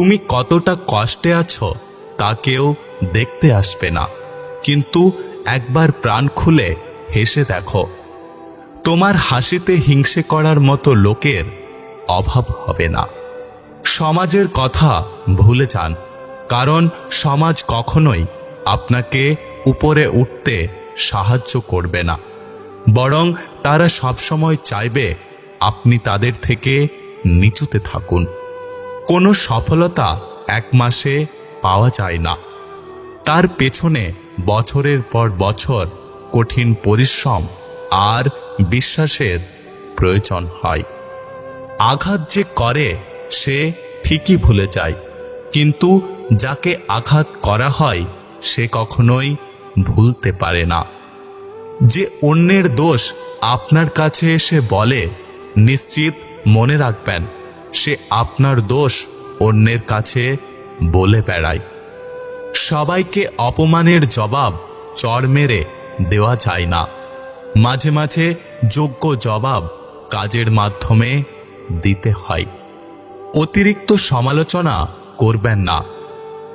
তুমি কতটা কষ্টে আছো, তা কেউ দেখতে আসবে না। কিন্তু একবার প্রাণ খুলে হেসে দেখো, তোমার হাসিতে হিংসে করার মতো লোকের অভাব হবে না। সমাজের কথা ভুলে যান, কারণ সমাজ কখনোই আপনাকে উপরে উঠতে সাহায্য করবে না। বরং তারা সবসময় চাইবে আপনি তাদের থেকে নিচুতে থাকুন। কোনো সফলতা এক মাসে পাওয়া যায় না। তার পেছনে বছরের পর বছর কঠিন পরিশ্রম আর বিশ্বাসের প্রয়োজন হয়। আঘাত যে করে, সে ঠিকই ভুলে যায়। কিন্তু যাকে আঘাত করা হয়, সে কখনোই ভুলতে পারে না। যে অন্যের দোষ আপনার কাছে এসে বলে, নিশ্চিত মনে রাখবেন। সে আপনার দোষ অন্যের কাছে বলে বেড়ায়। সবাইকে অপমানের জবাব চড় মেরে দেওয়া যায় না। মাঝে মাঝে যোগ্য জবাব কাজের মাধ্যমে দিতে হয়। অতিরিক্ত সমালোচনা করবেন না।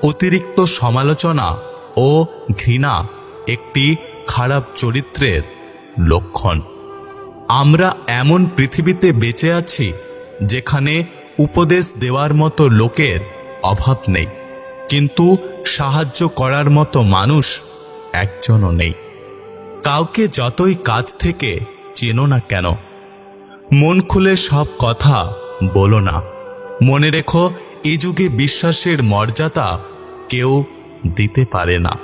অতিরিক্ত সমালোচনা ও ঘৃণা একটি খারাপ চরিত্রের লক্ষণ। আমরা এমন পৃথিবীতে বেঁচে আছি যেখানে উপদেশ দেওয়ার মতো লোকের অভাব নেই। কিন্তু সাহায্য করার মতো মানুষ একজনও নেই। কাউকে যতই কাজ থেকে চেনো না কেন, মন খুলে সব কথা বলো না। মনে রেখো, এ যুগে বিশ্বাসের মর্যাদা কেউ দিতে পারে না।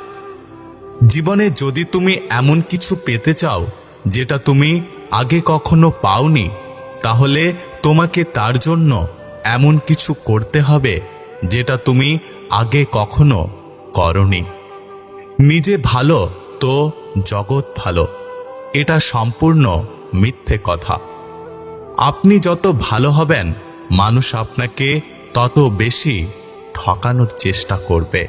জীবনে যদি তুমি এমন কিছু পেতে চাও, যেটা তুমি আগে কখনো পাওনি, তাহলে তোমাকে তার জন্য এমন কিছু করতে হবে যেটা তুমি আগে কখনো করনি। নিজে ভালো তো জগৎ ভালো। এটা সম্পূর্ণ মিথ্যে কথা। আপনি যত ভালো হবেন, মানুষ আপনাকে তত বেশি ঠকানোর চেষ্টা করবে।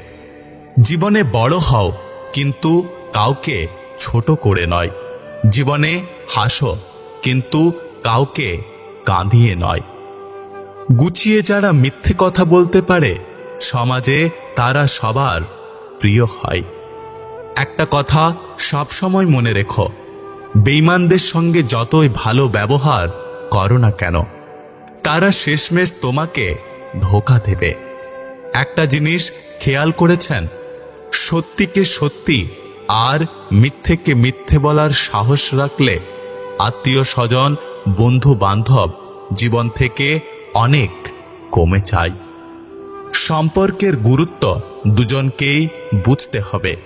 জীবনে বড় হও, কিন্তু কাউকে ছোট করে নয়। জীবনে হাসো, কিন্তু কাউকে কাঁদিয়ে নয়। গুছিয়ে যারা মিথ্যে কথা বলতে পারে, সমাজে তারা সবার প্রিয় হয়। একটা কথা সবসময় মনে রেখো বেইমানদের সঙ্গে যতই ভালো ব্যবহার করো না কেন, তারা শেষমেশ তোমাকে ধোকা দেবে। একটা জিনিস খেয়াল করেছেন, সত্যিকে সত্যি আর মিথ্যেকে মিথ্যে বলার সাহস রাখলে আত্মীয় স্বজন বন্ধু বান্ধব জীবন থেকে অনেক কমে যায়। সম্পর্কের গুরুত্ব দুজনকেই বুঝতে হবে।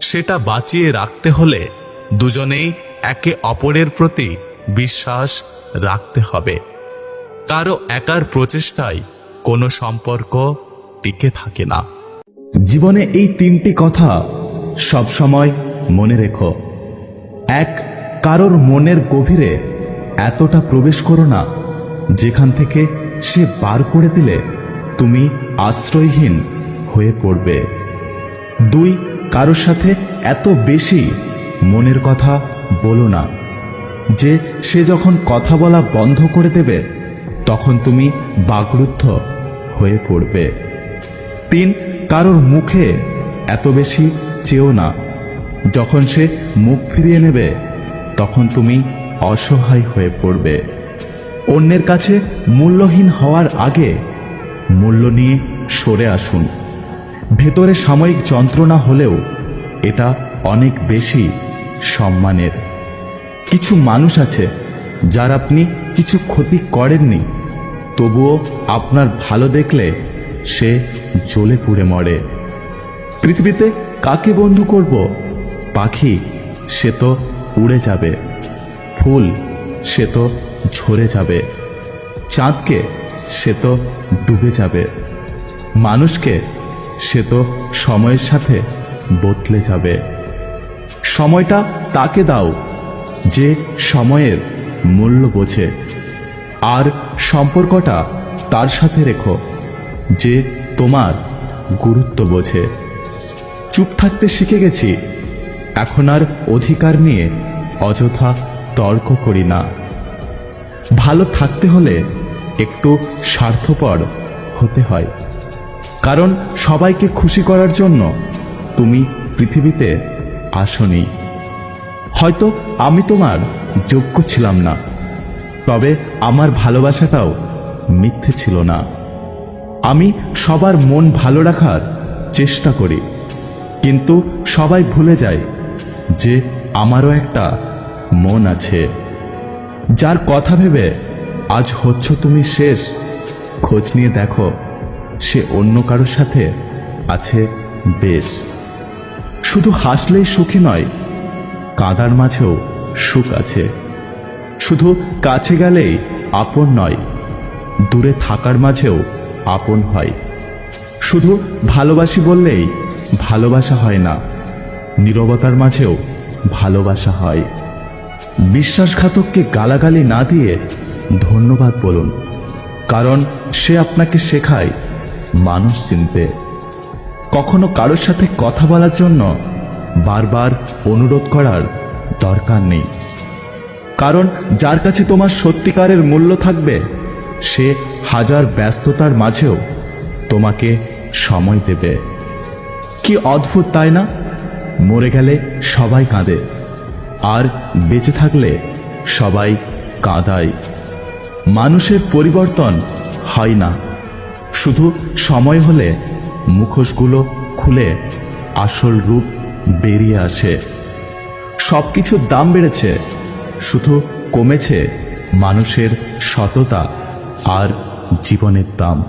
সেটা বাঁচিয়ে রাখতে হলে দুজনেই একে অপরের প্রতি বিশ্বাস রাখতে হবে। কারও একার প্রচেষ্টায় কোনো সম্পর্ক টিকে থাকে না। জীবনে এই তিনটি কথা সবসময় মনে রেখো। এক, কারোর মনের গভীরে এতটা প্রবেশ করো না। যেখান থেকে সে বার করে দিলে তুমি আশ্রয়হীন হয়ে পড়বে। দুই, কারোর সাথে এত বেশি মনের কথা বলো না। যে সে যখন কথা বলা বন্ধ করে দেবে, তখন তুমি বাগরুদ্ধ হয়ে পড়বে। তিন, কারোর মুখে এত বেশি চেও না। যখন সে মুখ ফিরিয়ে নেবে, তখন তুমি অসহায় হয়ে পড়বে। অন্যের কাছে মূল্যহীন হওয়ার আগে মূল্য নিয়ে সরে আসুন। ভেতরে সাময়িক যন্ত্রণা হলেও এটা অনেক বেশি সম্মানের। কিছু মানুষ আছে যার আপনি কিছু ক্ষতি করেননি, তবুও আপনার ভালো দেখলে সে জ্বলে পুড়ে মরে। পৃথিবীতে কাকে বন্ধু করব? পাখি, সে তো উড়ে যাবে। ফুল, সে তো ঝরে যাবে। চাঁদকে সে তো ডুবে যাবে। মানুষকে সে তো সময়ের সাথে বদলে যাবে। সময়টা তাকে দাও, যে সময়ের মূল্য বোঝে। আর সম্পর্কটা তার সাথে রেখো, যে তোমার গুরুত্ব বোঝে। চুপ থাকতে শিখে গেছি, এখন আর অধিকার নিয়ে অযথা তর্ক করি না। ভালো থাকতে হলে একটু স্বার্থপর হতে হয়। কারণ সবাইকে খুশি করার জন্য তুমি পৃথিবীতে আসনি। হয়তো আমি তোমার যোগ্য ছিলাম না, তবে আমার ভালোবাসাটাও মিথ্যে ছিল না। আমি সবার মন ভালো রাখার চেষ্টা করি, কিন্তু সবাই ভুলে যায় যে আমারও একটা মন আছে। যার কথা ভেবে আজ হচ্ছ তুমি শেষ, খোঁজ নিয়ে দেখো সে অন্য কারোর সাথে আছে বেশ। শুধু হাসলেই সুখী নয়, কাঁদার মাঝেও সুখ আছে। শুধু কাছে গেলেই আপন নয়, দূরে থাকার মাঝেও আপন হয়। শুধু ভালোবাসি বললেই ভালোবাসা হয় না, নীরবতার মাঝেও ভালোবাসা হয়। বিশ্বাসঘাতককে গালাগালি না দিয়ে ধন্যবাদ বলুন, কারণ সে আপনাকে শেখায় মানুষ চিনতে। কখনো কারোর সাথে কথা বলার জন্য বারবার অনুরোধ করার দরকার নেই। কারণ যার কাছে তোমার সত্যিকারের মূল্য থাকবে, সে হাজার ব্যস্ততার মাঝেও তোমাকে সময় দেবে। কি অদ্ভুত, তাই না? মরে গেলে সবাই কাঁদে। আর বেঁচে থাকলে সবাই কাঁদায়। মানুষের পরিবর্তন হয় না। শুধু সময় হলে মুখোশগুলো খুলে আসল রূপ বেরিয়ে আসে। সব কিছুর দাম বেড়েছে, শুধু কমেছে মানুষের সততা আর জীবনের দাম।